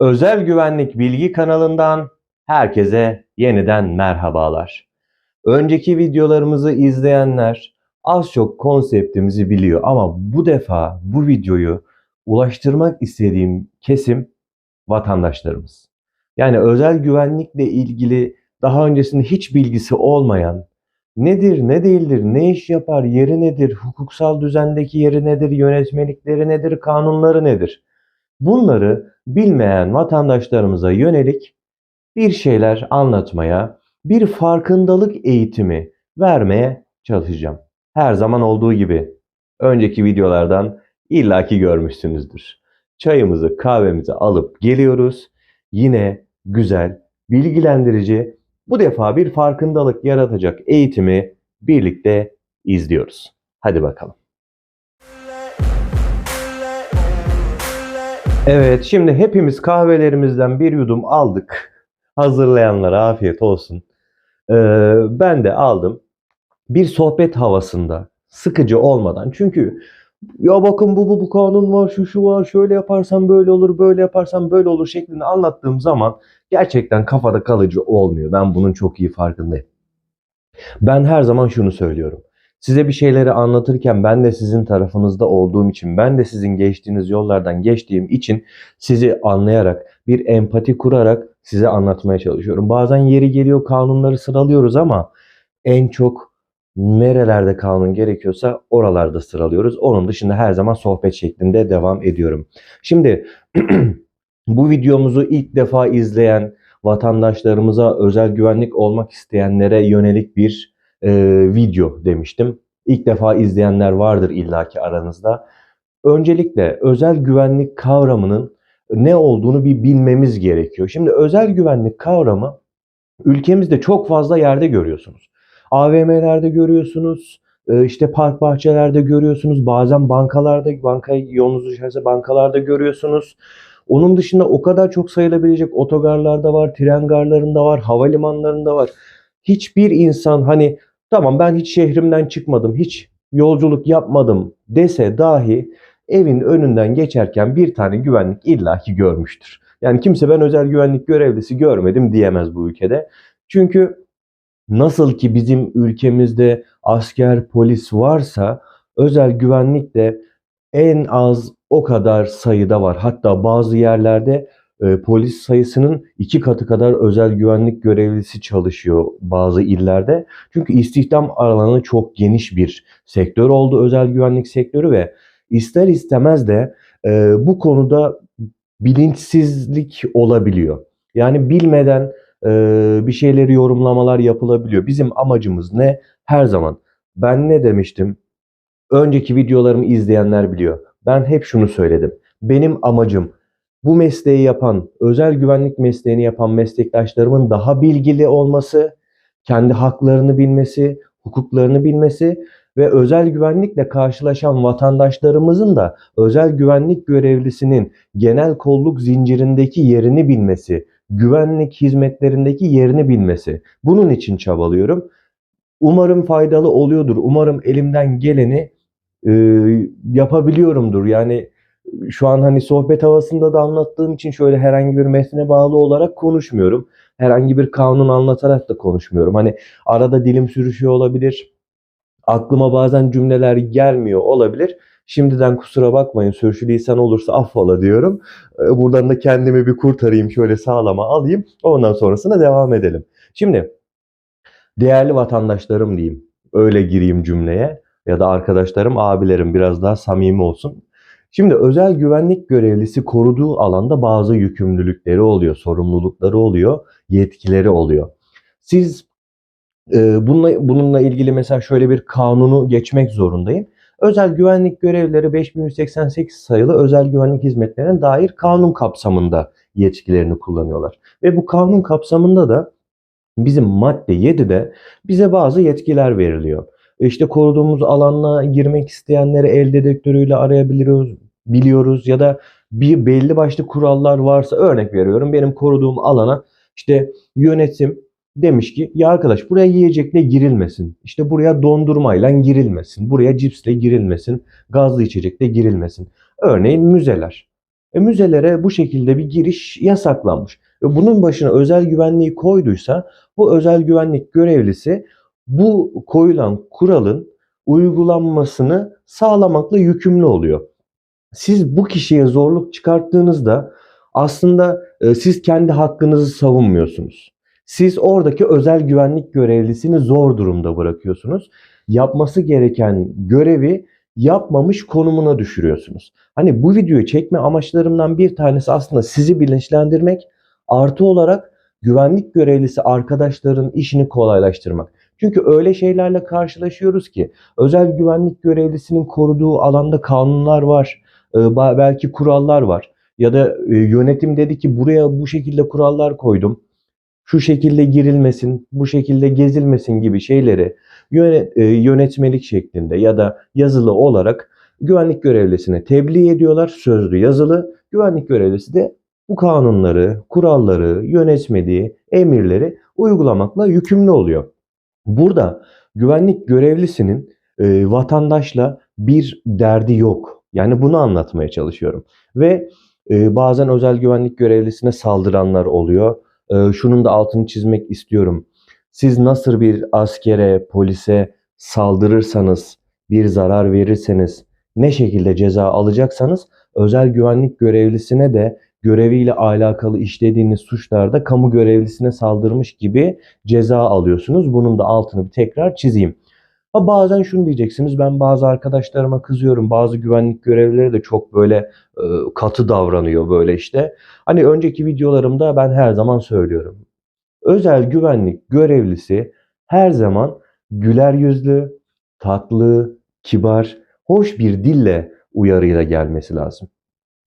Özel Güvenlik Bilgi kanalından herkese yeniden merhabalar. Önceki videolarımızı izleyenler az çok konseptimizi biliyor ama bu defa bu videoyu ulaştırmak istediğim kesim vatandaşlarımız. Yani özel güvenlikle ilgili daha öncesinde hiç bilgisi olmayan, nedir, ne değildir, ne iş yapar, yeri nedir, hukuksal düzendeki yeri nedir, yönetmelikleri nedir, kanunları nedir? Bunları bilmeyen vatandaşlarımıza yönelik bir şeyler anlatmaya, bir farkındalık eğitimi vermeye çalışacağım. Her zaman olduğu gibi önceki videolardan illaki görmüşsünüzdür. Çayımızı, kahvemizi alıp geliyoruz. Yine güzel, bilgilendirici, bu defa bir farkındalık yaratacak eğitimi birlikte izliyoruz. Hadi bakalım. Evet, şimdi hepimiz kahvelerimizden bir yudum aldık. Hazırlayanlara afiyet olsun. Ee, ben de aldım. Bir sohbet havasında, sıkıcı olmadan. Çünkü ya bakın bu bu bu kanun var, şu şu var, şöyle yaparsan böyle olur, böyle yaparsan böyle olur şeklinde anlattığım zaman gerçekten kafada kalıcı olmuyor. Ben bunun çok iyi farkındayım. Ben her zaman şunu söylüyorum. Size bir şeyleri anlatırken ben de sizin tarafınızda olduğum için, ben de sizin geçtiğiniz yollardan geçtiğim için sizi anlayarak, bir empati kurarak size anlatmaya çalışıyorum. Bazen yeri geliyor kanunları sıralıyoruz ama en çok nerelerde kanun gerekiyorsa oralarda sıralıyoruz. Onun dışında her zaman sohbet şeklinde devam ediyorum. Şimdi bu videomuzu ilk defa izleyen vatandaşlarımıza özel güvenlik olmak isteyenlere yönelik bir e, video demiştim. İlk defa izleyenler vardır illaki aranızda. Öncelikle özel güvenlik kavramının ne olduğunu bir bilmemiz gerekiyor. Şimdi özel güvenlik kavramı ülkemizde çok fazla yerde görüyorsunuz. AVM'lerde görüyorsunuz, e, işte park bahçelerde görüyorsunuz, bazen bankalarda, banka yolunuz düşerse bankalarda görüyorsunuz. Onun dışında o kadar çok sayılabilecek otogarlarda var, tren garlarında var, havalimanlarında var. Hiçbir insan hani tamam ben hiç şehrimden çıkmadım, hiç yolculuk yapmadım dese dahi evin önünden geçerken bir tane güvenlik illaki görmüştür. Yani kimse ben özel güvenlik görevlisi görmedim diyemez bu ülkede. Çünkü nasıl ki bizim ülkemizde asker, polis varsa özel güvenlik de en az o kadar sayıda var. Hatta bazı yerlerde e, polis sayısının iki katı kadar özel güvenlik görevlisi çalışıyor bazı illerde. Çünkü istihdam alanı çok geniş bir sektör oldu özel güvenlik sektörü ve ister istemez de e, bu konuda bilinçsizlik olabiliyor. Yani bilmeden e, bir şeyleri yorumlamalar yapılabiliyor. Bizim amacımız ne? Her zaman ben ne demiştim? Önceki videolarımı izleyenler biliyor. Ben hep şunu söyledim. Benim amacım bu mesleği yapan, özel güvenlik mesleğini yapan meslektaşlarımın daha bilgili olması, kendi haklarını bilmesi, hukuklarını bilmesi ve özel güvenlikle karşılaşan vatandaşlarımızın da özel güvenlik görevlisinin genel kolluk zincirindeki yerini bilmesi, güvenlik hizmetlerindeki yerini bilmesi. Bunun için çabalıyorum. Umarım faydalı oluyordur. Umarım elimden geleni e, yapabiliyorumdur. Yani şu an hani sohbet havasında da anlattığım için şöyle herhangi bir metne bağlı olarak konuşmuyorum. Herhangi bir kanun anlatarak da konuşmuyorum. Hani arada dilim sürüşüyor olabilir. Aklıma bazen cümleler gelmiyor olabilir. Şimdiden kusura bakmayın sürçülisan olursa affola diyorum. Ee, Buradan da kendimi bir kurtarayım şöyle sağlama alayım. Ondan sonrasına devam edelim. Şimdi değerli vatandaşlarım diyeyim. Öyle gireyim cümleye. Ya da arkadaşlarım, abilerim biraz daha samimi olsun. Şimdi özel güvenlik görevlisi koruduğu alanda bazı yükümlülükleri oluyor, sorumlulukları oluyor, yetkileri oluyor. Siz e, bununla, bununla ilgili mesela şöyle bir kanunu geçmek zorundayım. Özel güvenlik görevlileri 5188 sayılı özel güvenlik hizmetlerine dair kanun kapsamında yetkilerini kullanıyorlar. Ve bu kanun kapsamında da bizim madde 7'de bize bazı yetkiler veriliyor. İşte koruduğumuz alanına girmek isteyenleri el dedektörüyle arayabiliyoruz biliyoruz ya da bir belli başlı kurallar varsa örnek veriyorum benim koruduğum alana işte yönetim demiş ki ya arkadaş buraya yiyecekle girilmesin. İşte buraya dondurmayla girilmesin. Buraya cipsle girilmesin. Gazlı içecekle girilmesin. Örneğin müzeler. E, müzelere bu şekilde bir giriş yasaklanmış. Ve bunun başına özel güvenliği koyduysa bu özel güvenlik görevlisi bu koyulan kuralın uygulanmasını sağlamakla yükümlü oluyor. Siz bu kişiye zorluk çıkarttığınızda aslında e, siz kendi hakkınızı savunmuyorsunuz. Siz oradaki özel güvenlik görevlisini zor durumda bırakıyorsunuz. Yapması gereken görevi yapmamış konumuna düşürüyorsunuz. Hani bu videoyu çekme amaçlarımdan bir tanesi aslında sizi bilinçlendirmek, artı olarak güvenlik görevlisi arkadaşların işini kolaylaştırmak. Çünkü öyle şeylerle karşılaşıyoruz ki özel güvenlik görevlisinin koruduğu alanda kanunlar var, belki kurallar var. Ya da e, yönetim dedi ki buraya bu şekilde kurallar koydum. Şu şekilde girilmesin, bu şekilde gezilmesin gibi şeyleri e, yönetmelik şeklinde ya da yazılı olarak güvenlik görevlisine tebliğ ediyorlar. Sözlü yazılı. Güvenlik görevlisi de bu kanunları, kuralları, yönetmeliği, emirleri uygulamakla yükümlü oluyor. Burada güvenlik görevlisinin e, vatandaşla bir derdi yok. Yani bunu anlatmaya çalışıyorum. Ve e, bazen özel güvenlik görevlisine saldıranlar oluyor. E, şunun da altını çizmek istiyorum. Siz nasıl bir askere, polise saldırırsanız, bir zarar verirseniz, ne şekilde ceza alacaksanız özel güvenlik görevlisine de göreviyle alakalı işlediğiniz suçlarda kamu görevlisine saldırmış gibi ceza alıyorsunuz. Bunun da altını bir tekrar çizeyim. Ha bazen şunu diyeceksiniz ben bazı arkadaşlarıma kızıyorum. Bazı güvenlik görevlileri de çok böyle e, katı davranıyor böyle işte. Hani önceki videolarımda ben her zaman söylüyorum. Özel güvenlik görevlisi her zaman güler yüzlü, tatlı, kibar, hoş bir dille uyarıyla gelmesi lazım.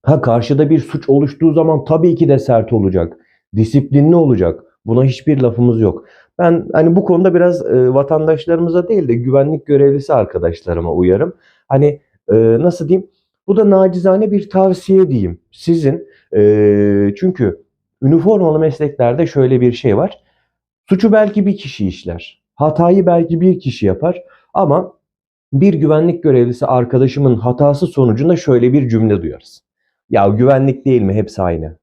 Ha karşıda bir suç oluştuğu zaman tabii ki de sert olacak. Disiplinli olacak. Buna hiçbir lafımız yok. Ben hani bu konuda biraz e, vatandaşlarımıza değil de güvenlik görevlisi arkadaşlarıma uyarım. Hani e, nasıl diyeyim? Bu da nacizane bir tavsiye diyeyim. Sizin e, çünkü üniformalı mesleklerde şöyle bir şey var. Suçu belki bir kişi işler. Hatayı belki bir kişi yapar ama bir güvenlik görevlisi arkadaşımın hatası sonucunda şöyle bir cümle duyarız. Ya güvenlik değil mi hepsi aynı?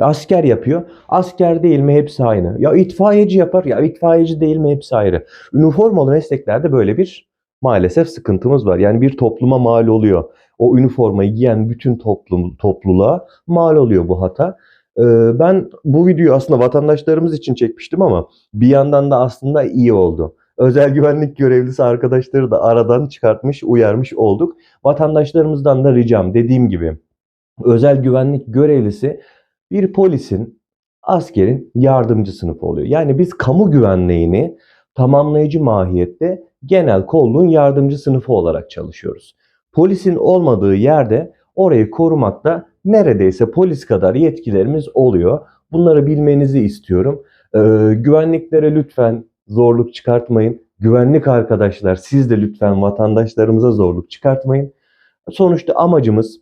Asker yapıyor. Asker değil mi hepsi aynı? Ya itfaiyeci yapar. Ya itfaiyeci değil mi hepsi ayrı? Üniformalı mesleklerde böyle bir maalesef sıkıntımız var. Yani bir topluma mal oluyor. O üniformayı giyen bütün toplum, topluluğa mal oluyor bu hata. Ee, ben bu videoyu aslında vatandaşlarımız için çekmiştim ama bir yandan da aslında iyi oldu. Özel güvenlik görevlisi arkadaşları da aradan çıkartmış, uyarmış olduk. Vatandaşlarımızdan da ricam dediğim gibi özel güvenlik görevlisi bir polisin, askerin yardımcı sınıfı oluyor. Yani biz kamu güvenliğini tamamlayıcı mahiyette genel kolluğun yardımcı sınıfı olarak çalışıyoruz. Polisin olmadığı yerde orayı korumakta neredeyse polis kadar yetkilerimiz oluyor. Bunları bilmenizi istiyorum. Ee, güvenliklere lütfen zorluk çıkartmayın. Güvenlik arkadaşlar siz de lütfen vatandaşlarımıza zorluk çıkartmayın. Sonuçta amacımız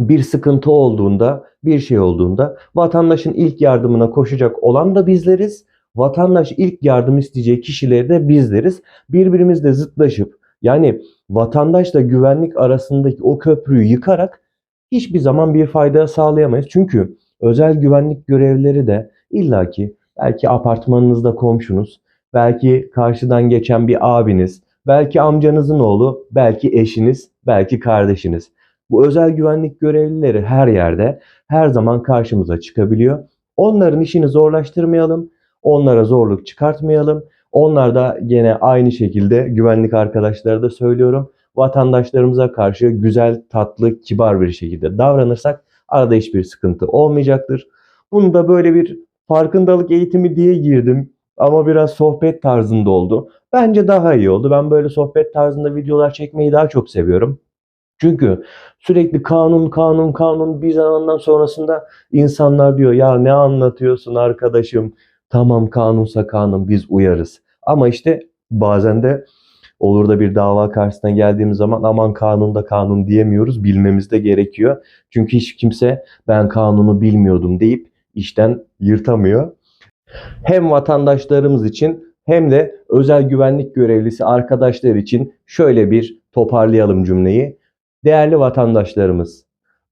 bir sıkıntı olduğunda, bir şey olduğunda vatandaşın ilk yardımına koşacak olan da bizleriz. Vatandaş ilk yardım isteyeceği kişileri de bizleriz. Birbirimizle zıtlaşıp yani vatandaşla güvenlik arasındaki o köprüyü yıkarak hiçbir zaman bir fayda sağlayamayız. Çünkü özel güvenlik görevlileri de illaki belki apartmanınızda komşunuz, belki karşıdan geçen bir abiniz, belki amcanızın oğlu, belki eşiniz, belki kardeşiniz. Bu özel güvenlik görevlileri her yerde her zaman karşımıza çıkabiliyor. Onların işini zorlaştırmayalım. Onlara zorluk çıkartmayalım. Onlar da gene aynı şekilde güvenlik arkadaşları da söylüyorum. Vatandaşlarımıza karşı güzel, tatlı, kibar bir şekilde davranırsak arada hiçbir sıkıntı olmayacaktır. Bunu da böyle bir farkındalık eğitimi diye girdim ama biraz sohbet tarzında oldu. Bence daha iyi oldu. Ben böyle sohbet tarzında videolar çekmeyi daha çok seviyorum. Çünkü sürekli kanun kanun kanun bir zamandan sonrasında insanlar diyor ya ne anlatıyorsun arkadaşım tamam kanunsa kanun biz uyarız. Ama işte bazen de olur da bir dava karşısına geldiğimiz zaman aman kanunda kanun diyemiyoruz bilmemiz de gerekiyor. Çünkü hiç kimse ben kanunu bilmiyordum deyip işten yırtamıyor. Hem vatandaşlarımız için hem de özel güvenlik görevlisi arkadaşlar için şöyle bir toparlayalım cümleyi. Değerli vatandaşlarımız,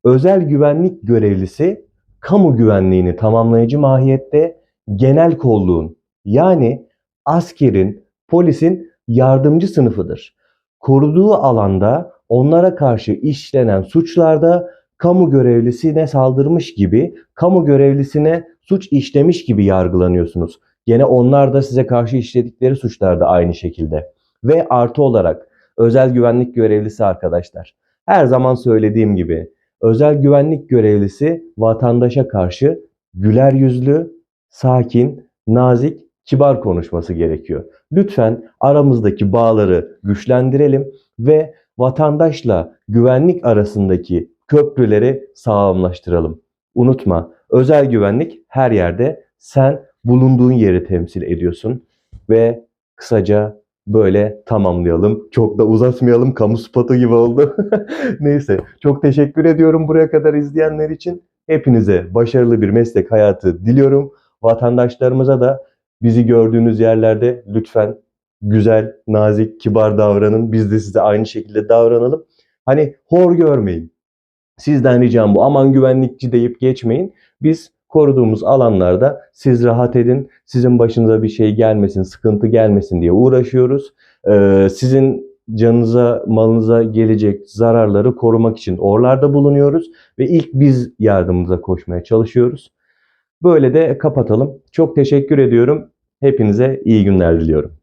özel güvenlik görevlisi kamu güvenliğini tamamlayıcı mahiyette genel kolluğun yani askerin, polisin yardımcı sınıfıdır. Koruduğu alanda onlara karşı işlenen suçlarda kamu görevlisine saldırmış gibi, kamu görevlisine suç işlemiş gibi yargılanıyorsunuz. Gene onlar da size karşı işledikleri suçlarda aynı şekilde. Ve artı olarak özel güvenlik görevlisi arkadaşlar. Her zaman söylediğim gibi özel güvenlik görevlisi vatandaşa karşı güler yüzlü, sakin, nazik, kibar konuşması gerekiyor. Lütfen aramızdaki bağları güçlendirelim ve vatandaşla güvenlik arasındaki köprüleri sağlamlaştıralım. Unutma, özel güvenlik her yerde sen bulunduğun yeri temsil ediyorsun ve kısaca böyle tamamlayalım. Çok da uzatmayalım. Kamu spotu gibi oldu. Neyse. Çok teşekkür ediyorum buraya kadar izleyenler için. Hepinize başarılı bir meslek hayatı diliyorum. Vatandaşlarımıza da bizi gördüğünüz yerlerde lütfen güzel, nazik, kibar davranın. Biz de size aynı şekilde davranalım. Hani hor görmeyin. Sizden ricam bu. Aman güvenlikçi deyip geçmeyin. Biz koruduğumuz alanlarda siz rahat edin. Sizin başınıza bir şey gelmesin, sıkıntı gelmesin diye uğraşıyoruz. Ee, sizin canınıza, malınıza gelecek zararları korumak için oralarda bulunuyoruz ve ilk biz yardımımıza koşmaya çalışıyoruz. Böyle de kapatalım. Çok teşekkür ediyorum. Hepinize iyi günler diliyorum.